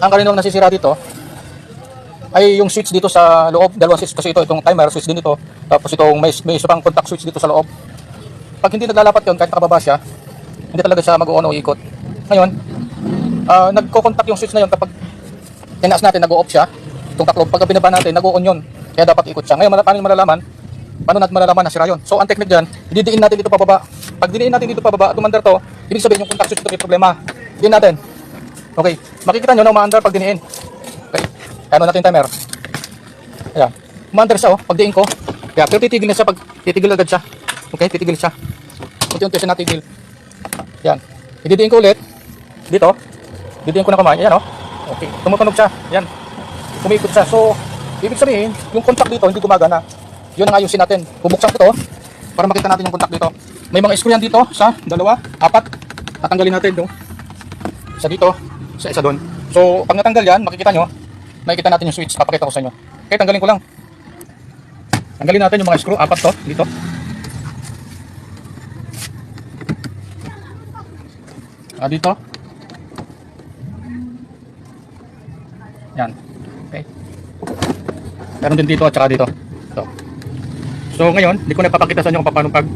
ang karaniwang nasisira dito ay yung switch dito sa loob, dalawang switch kasi ito, itong timer switch din ito. Tapos itong may, may isa pang contact switch dito sa loob. Pag hindi naglalapat yun, kahit nakababa siya, hindi talaga siya mag-on o ikot. Ngayon, ah, nagko-contact yung switch na yun kapag tinaas natin, nag-o-off siya. Itong taklob, pag binaba natin, nag-o-on yun. Kaya dapat ikot siya. Ngayon, paano malalaman? Paano natin malalaman na sira yun? So, ang technique dyan, didiin natin dito pababa. Pag didiin natin dito pababa at umandar to, ibig sabihin yung contact switch ito may problema. Diin natin. Okay. Makikita nyo na umaandar pag diniin. Okay. Ano natin timer? Ayan. Umaandar siya oh, pag diin ko. Kaya, pero titigil na siya pag titigil agad siya. Okay, titigil siya. Unti-unti siya natigil. Yan. Ididiin ko ulit. Dito. Didiin ko na kamay. Ayan oh. Okay. Tumutunog siya. Yan. Kumikot siya. So, ibig sabihin, yung contact dito hindi gumagana. Yun ang ayusin natin. Bubuksan ko to para makita natin yung contact dito. May mga screw yan dito sa dalawa, apat. Tatanggalin natin no. Isa dito, sa isa doon. So, pag natanggal yan, makikita nyo, makikita natin yung switch. Papakita ko sa inyo. Okay, tanggalin ko lang. Tanggalin natin yung mga screw, apat to, dito. Ah, dito. Yan. Okay. Meron din dito at saka dito. So, so ngayon, hindi ko na papakita sa inyo kung paano pag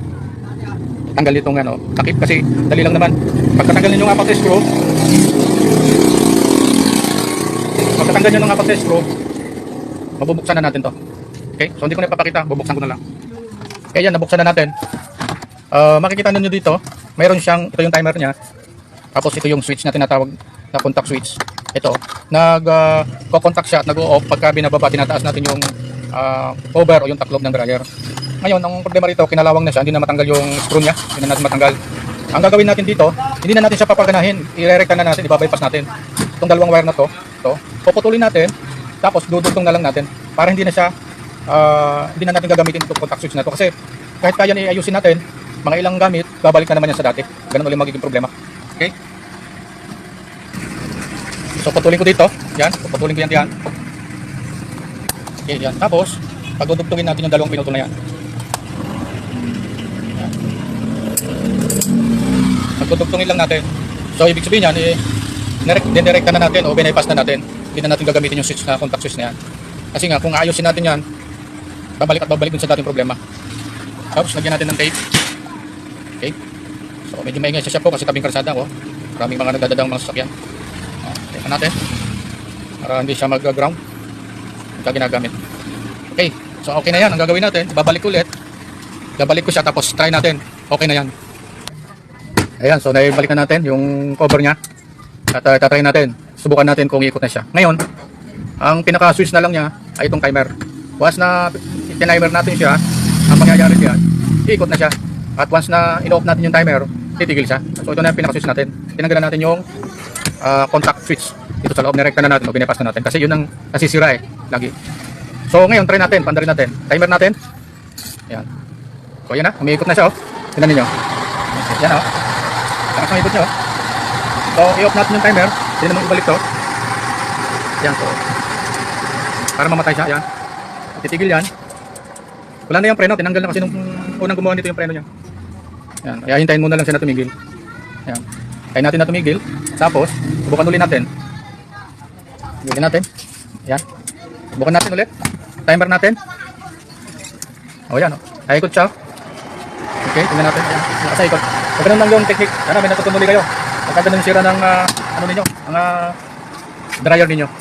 tanggal itong ano, takip kasi dali lang naman. Pagkatanggal niyo ng apat screw, pagkatanggal niyo ng apat sa screw, mabubuksan na natin to. Okay? So hindi ko na ipapakita, bubuksan ko na lang. Okay, yan, nabuksan na natin. Ah, makikita ninyo dito, mayroon siyang, ito yung timer niya. Tapos ito yung switch na tinatawag na contact switch. Ito, nag uh, contact siya at nag-o-off pagka binababa, tinataas natin yung ah, over o yung taklob ng dryer. Ngayon, ang problema rito, kinalawang na siya, hindi na matanggal yung screw niya, hindi na natin matanggal. Ang gagawin natin dito, hindi na natin siya papaganahin, i-recta na natin, ibabypass natin. Itong dalawang wire na to, to, puputulin natin, tapos dudugtong na lang natin, para hindi na siya, ah, hindi na natin gagamitin itong contact switch na to. Kasi kahit kaya na iayusin natin, mga ilang gamit, babalik na naman yan sa dati. Ganun ulit magiging problema. Okay? So, putulin ko dito. Yan. Putulin ko yan diyan. Okay, yan. Tapos, pagdudugtungin natin yung dalawang pinutol na yan. Pagdudugtungin lang natin. So, ibig sabihin yan, eh, dinirekta na natin o binaypass na natin. Hindi na natin gagamitin yung switch na contact switch na yan. Kasi nga, kung ayusin natin yan, babalik at babalik dun sa dating problema. Tapos, lagyan natin ng tape. Okay? So, medyo maingay siya po kasi tabing karsada ko. Maraming mga nagdadadang mga sasakyan. Uh, teka natin. Para hindi siya mag-ground. Ito ginagamit. Okay. So, okay na yan. Ang gagawin natin, babalik ulit. Babalik ko siya tapos try natin. Okay na yan. Ayan. So, naibalik na natin yung cover niya. At uh, tatry natin. Subukan natin kung ikot na siya. Ngayon, ang pinaka-switch na lang niya ay itong timer. Once na tinimer natin siya, ang mangyayari diyan, ikot na siya. At once na in-off natin yung timer, titigil siya. So ito na yung pinaka-switch natin. Tinanggalan natin yung ah, contact switch. Dito sa loob, nirekta na natin o binipas na natin. Kasi yun ang nasisira eh, lagi. So ngayon, try natin, pandarin natin. Timer natin. Yan. So yan na, umiikot na siya oh. Tingnan ninyo. Yan oh. Saka sa ikot niya oh. So i-off natin yung timer. Hindi naman ibalik to. Yan so. Para mamatay siya, yan. Titigil yan. Wala na yung preno, tinanggal na kasi nung unang gumawa nito yung preno niya. Yan, kaya hintayin muna lang siya na tumigil. Yan. Hintayin natin na tumigil. Tapos, subukan ulit natin. Subukan natin. Yan. Subukan natin ulit. Timer natin. O yan, o. Ikot siya. Okay, tingnan natin. Ayan, nasa ikot. So, ganun lang yung technique. Sana may natutunan ulit kayo. Pagka ganun yung sira ng, ah, ano ninyo, ang ah, dryer ninyo.